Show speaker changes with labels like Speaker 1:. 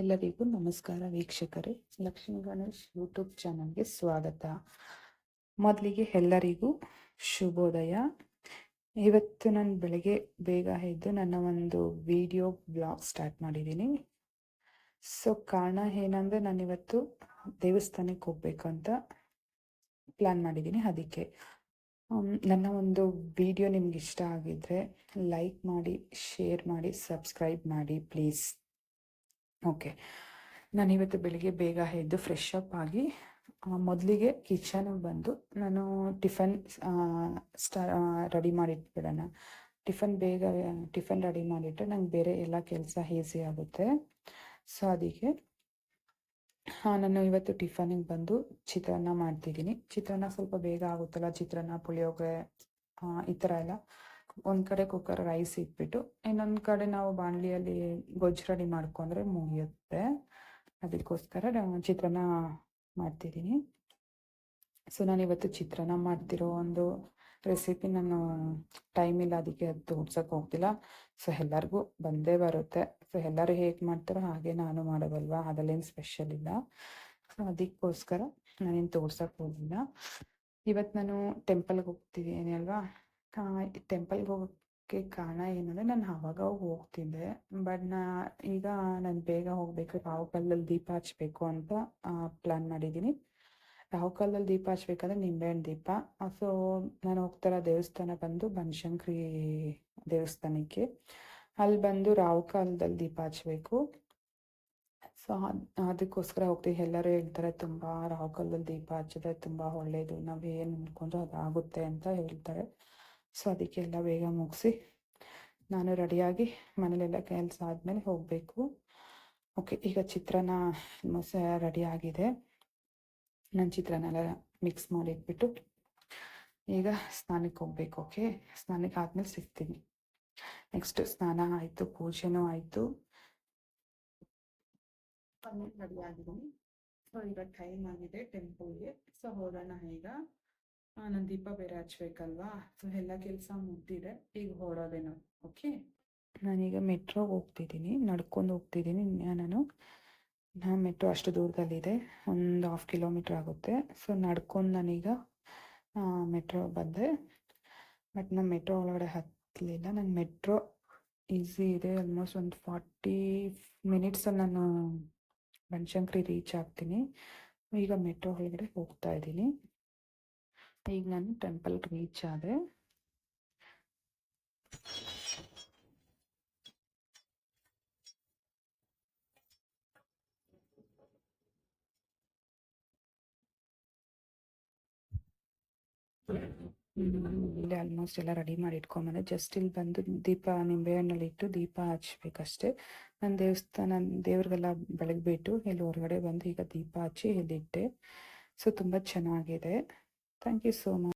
Speaker 1: ಎಲ್ಲರಿಗೂ ನಮಸ್ಕಾರ ವೀಕ್ಷಕರೇ. ಲಕ್ಷ್ಮೀ ಗಣೇಶ್ ಯೂಟ್ಯೂಬ್ ಚಾನಲ್ಗೆ ಸ್ವಾಗತ. ಮೊದಲಿಗೆ ಎಲ್ಲರಿಗೂ ಶುಭೋದಯ. ಇವತ್ತು ನಾನು ಬೆಳಗ್ಗೆ ಬೇಗ ಎದ್ದು ನನ್ನ ಒಂದು ವಿಡಿಯೋ ಬ್ಲಾಗ್ ಸ್ಟಾರ್ಟ್ ಮಾಡಿದ್ದೀನಿ. ಸೊ, ಕಾರಣ ಏನಂದರೆ ನಾನಿವತ್ತು ದೇವಸ್ಥಾನಕ್ಕೆ ಹೋಗ್ಬೇಕು ಅಂತ ಪ್ಲ್ಯಾನ್ ಮಾಡಿದ್ದೀನಿ ಅದಕ್ಕೆ. ನನ್ನ ಒಂದು ವಿಡಿಯೋ ನಿಮ್ಗೆ ಇಷ್ಟ ಆಗಿದ್ರೆ ಲೈಕ್ ಮಾಡಿ, ಶೇರ್ ಮಾಡಿ, ಸಬ್ಸ್ಕ್ರೈಬ್ ಮಾಡಿ ಪ್ಲೀಸ್. ಓಕೆ. ನಾನಿವತ್ತು ಬೆಳಿಗ್ಗೆ ಬೇಗ ಎದ್ದು ಫ್ರೆಶ್ ಅಪ್ ಆಗಿ ಮೊದಲಿಗೆ ಕಿಚನಿಗೆ ಬಂದು ನಾನು ಟಿಫನ್ ಸ್ಟಾ ರೆಡಿ ಮಾಡಿಟ್ಬಿಡೋಣ ಟಿಫನ್ ಬೇಗ ಟಿಫನ್ ರೆಡಿ ಮಾಡಿಟ್ಟರೆ ನಂಗೆ ಬೇರೆ ಎಲ್ಲ ಕೆಲಸ ಈಸಿ ಆಗುತ್ತೆ. ಸೊ ಅದಕ್ಕೆ ನಾನು ಇವತ್ತು ಟಿಫನಿಗೆ ಬಂದು ಚಿತ್ರಾನ್ನ ಮಾಡ್ತಿದ್ದೀನಿ. ಚಿತ್ರಾನ್ನ ಸ್ವಲ್ಪ ಬೇಗ ಆಗುತ್ತಲ್ಲ, ಚಿತ್ರಾನ್ನ, ಪುಳಿಯೋಗರೆ ಈ ಥರ ಎಲ್ಲ. ಒಂದು ಕಡೆ ಕುಕ್ಕರ್ ರೈಸ್ ಇಟ್ಬಿಟ್ಟು, ಇನ್ನೊಂದು ಕಡೆ ನಾವು ಬಾಣಲಿಯಲ್ಲಿ ಗೊಜ್ಜು ರೆಡಿ ಮಾಡ್ಕೊಂಡ್ರೆ ಮುಗಿಯುತ್ತೆ. ಅದಕ್ಕೋಸ್ಕರ ನಾನು ಚಿತ್ರಾನ್ನ ಮಾಡ್ತಿದ್ದೀನಿ. ಸೊ ನಾನು ಇವತ್ತು ಚಿತ್ರಾನ್ನ ಮಾಡ್ತಿರೋ ಒಂದು ರೆಸಿಪಿ ನಾನು ಟೈಮ್ ಇಲ್ಲ, ಅದಕ್ಕೆ ಅದು ತೋರ್ಸಕ್ಕೆ ಹೋಗ್ತಿಲ್ಲ. ಸೊ ಎಲ್ಲರಿಗೂ ಬಂದೇ ಬರುತ್ತೆ. ಸೊ ಎಲ್ಲರೂ ಹೇಗೆ ಮಾಡ್ತಾರೋ ಹಾಗೆ ನಾನು ಮಾಡೋದಲ್ವಾ? ಅದಲ್ಲೇನು ಸ್ಪೆಷಲ್ ಇಲ್ಲ. ಸೊ ಅದಕ್ಕೋಸ್ಕರ ನಾನೇನು ತೋರ್ಸಕ್ಕೆ ಹೋಗಿಲ್ಲ. ಇವತ್ತು ನಾನು ಟೆಂಪಲ್ಗೆ ಹೋಗ್ತಿದ್ದೀನಿ ಅಲ್ವಾ? ಟೆಂಪಲ್ಗೆ ಹೋಗೋಕ್ಕೆ ಕಾರಣ ಏನಂದರೆ ನಾನು ಆವಾಗ ಹೋಗ್ತಿದ್ದೆ ಬಟ್ ನಾ ಈಗ ನಾನು ಬೇಗ ಹೋಗಬೇಕು ರಾಹು ಕಲ್ಲಲ್ಲಿ ದೀಪ ಹಚ್ಚಬೇಕು ಅಂತ ಪ್ಲ್ಯಾನ್ ಮಾಡಿದ್ದೀನಿ. ರಾಹು ಕಾಲದಲ್ಲಿ ದೀಪ ಹಚ್ಬೇಕಂದ್ರೆ ನಿಂಬೆಹಣ್ಣು ದೀಪ ಸೊ ನಾನು ಹೋಗ್ತಾರ ದೇವಸ್ಥಾನ ಬಂದು ಬನಶಂಕರಿ ದೇವಸ್ಥಾನಕ್ಕೆ. ಅಲ್ಲಿ ಬಂದು ರಾಹು ಕಾಲದಲ್ಲಿ ದೀಪ ಹಚ್ಬೇಕು. ಸೊ ಅದಕ್ಕೋಸ್ಕರ ಹೋಗ್ತೀವಿ. ಎಲ್ಲರೂ ಹೇಳ್ತಾರೆ, ತುಂಬ ರಾಹು ಕಾಲದಲ್ಲಿ ದೀಪ ಹಚ್ಚಿದ್ರೆ ತುಂಬ ಒಳ್ಳೆಯದು ನಾವು ಏನು ಅದಾಗುತ್ತೆ ಅಂತ ಹೇಳ್ತಾರೆ. ಸೊ ಅದಕ್ಕೆಲ್ಲ ಬೇಗ ಮುಗಿಸಿ ನಾನು ರೆಡಿಯಾಗಿ ಮನೇಲೆಲ್ಲ ಕೆಲಸ ಆದಮೇಲೆ ಹೋಗಬೇಕು. ಓಕೆ ಈಗ ಚಿತ್ರಾನ್ನ ಆಲ್ಮೋಸ್ಟ್ ರೆಡಿ ಆಗಿದೆ. ನಾನು ಚಿತ್ರಾನ್ನ ಎಲ್ಲ ಮಿಕ್ಸ್ ಮಾಡಿ ಇಟ್ಬಿಟ್ಟು ಈಗ ಸ್ನಾನಕ್ಕೆ ಹೋಗ್ಬೇಕು ಓಕೆ ಸ್ನಾನಕ್ಕೆ ಆದಮೇಲೆ ಸಿಗ್ತೀನಿ. ನೆಕ್ಸ್ಟ್ ಸ್ನಾನ ಆಯಿತು, ಪೂಜೆನೂ ಆಯಿತು. ರೆಡಿ ಆಗಿದ್ದೀನಿ. ಸೊ ಈಗ ಟೈಮ್ ಆಗಿದೆ ಟೆಂಪಲ್ಗೆ ಸೊ ಹೋಗೋಣ ಈಗ. ನಾನು ದೀಪ ಬೇರೆ ಹಚ್ಬೇಕಲ್ವಾ? ಸೊ ಎಲ್ಲ ಕೆಲಸ ಮುಗ್ದಿದೆ. ಈಗ ಹೊರಡೋದೇನೋ ಓಕೆ ನಾನೀಗ ಮೆಟ್ರೋಗೆ ಹೋಗ್ತಿದ್ದೀನಿ ನಡ್ಕೊಂಡು ಹೋಗ್ತಿದ್ದೀನಿ ನಾನು ನಾ ಮೆಟ್ರೋ ಅಷ್ಟು ದೂರದಲ್ಲಿದೆ, ಒಂದು ಹಾಫ್ ಕಿಲೋಮೀಟ್ರ್ ಆಗುತ್ತೆ. ಸೊ ನಡ್ಕೊಂಡು ನಾನೀಗ ಮೆಟ್ರೋ ಬಂದೆ. ಬಟ್ ನಾನು ಮೆಟ್ರೋ ಒಳಗಡೆ ಹತ್ತಲಿಲ್ಲ ನಾನು ಮೆಟ್ರೋ ಈಸಿ ಇದೆ. ಆಲ್ಮೋಸ್ಟ್ ಒಂದು ಫಾರ್ಟಿ ಮಿನಿಟ್ಸಲ್ಲಿ ನಾನು ಬನಶಂಕರಿ ರೀಚ್ ಆಗ್ತೀನಿ. ಈಗ ಮೆಟ್ರೋ ಒಳಗಡೆ ಹೋಗ್ತಾ ಇದ್ದೀನಿ. ಈಗ ನಾನು ಟೆಂಪಲ್ ರೀಚ್ ಆದೆ. ಇಲ್ಲೇ ಆಲ್ಮೋಸ್ಟ್ ಎಲ್ಲ ರೆಡಿ ಮಾಡಿ ಇಟ್ಕೊಂಬಂದೆ. ಜಸ್ಟ್ ಇಲ್ಲಿ ಬಂದು ದೀಪ ನಿಂಬೆಹಣ್ಣಲ್ಲಿ ಇಟ್ಟು ದೀಪ ಹಚ್ಬೇಕಷ್ಟೇ. ನಾನು ದೇವಸ್ಥಾನ, ದೇವ್ರಿಗೆಲ್ಲ ಬೆಳಗ್ಬಿಟ್ಟು ಇಲ್ಲಿ ಹೊರಗಡೆ ಬಂದು ಈಗ ದೀಪ ಹಚ್ಚಿ ಇಲ್ಲಿಟ್ಟೆ. ಸೊ ತುಂಬ ಚೆನ್ನಾಗಿದೆ. Thank you so much.